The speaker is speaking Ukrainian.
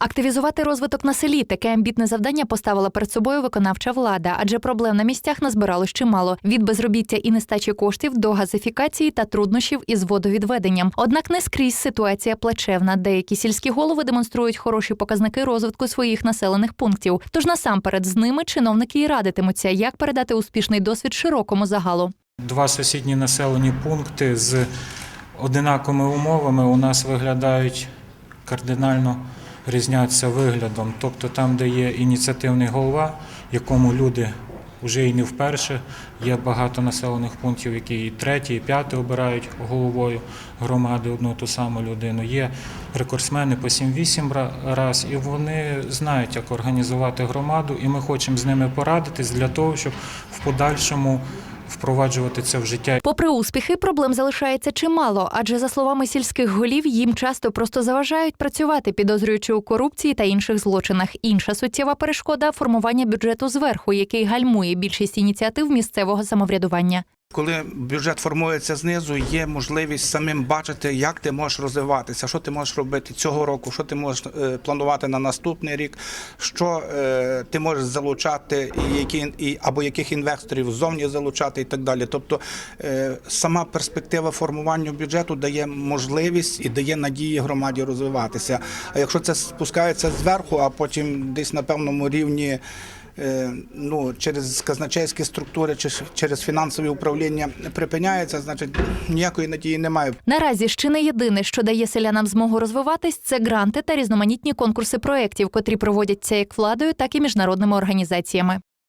Активізувати розвиток на селі таке амбітне завдання поставила перед собою виконавча влада, адже проблем на місцях назбиралось чимало від безробіття і нестачі коштів до газифікації та труднощів із водовідведенням. Однак не скрізь ситуація плачевна. Деякі сільські голови демонструють хороші показники розвитку своїх населених пунктів. Тож насамперед з ними чиновники і радитимуться, як передати успішний досвід широкому загалу. Два сусідні населені пункти з одинаковими умовами у нас виглядають кардинально різняться виглядом. Тобто там, де є ініціативний голова, якому люди вже і не вперше, є багато населених пунктів, які і третій, і п'ятий обирають головою громади одну ту саму людину. Є рекордсмени по 7-8 раз, і вони знають, як організувати громаду, і ми хочемо з ними порадитись для того, щоб в подальшому впроваджувати це в життя. Попри успіхи, проблем залишається чимало, адже за словами сільських голів, їм часто просто заважають працювати, підозрюючи у корупції та інших злочинах. Інша суттєва перешкода формування бюджету зверху, який гальмує більшість ініціатив місцевого самоврядування. Коли бюджет формується знизу, є можливість самим бачити, як ти можеш розвиватися, що ти можеш робити цього року, що ти можеш е, планувати на наступний рік, що е, ти можеш залучати, і які і або яких інвесторів ззовні залучати, і так далі. Тобто е, сама перспектива формування бюджету дає можливість і дає надії громаді розвиватися. А якщо це спускається зверху, а потім десь на певному рівні. Е, Ну, через казначейські структури чи через фінансові управління припиняється, значить ніякої надії немає. Наразі ще не єдине, що дає селянам змогу розвиватись, це гранти та різноманітні конкурси проєктів, котрі проводяться як владою, так і міжнародними організаціями.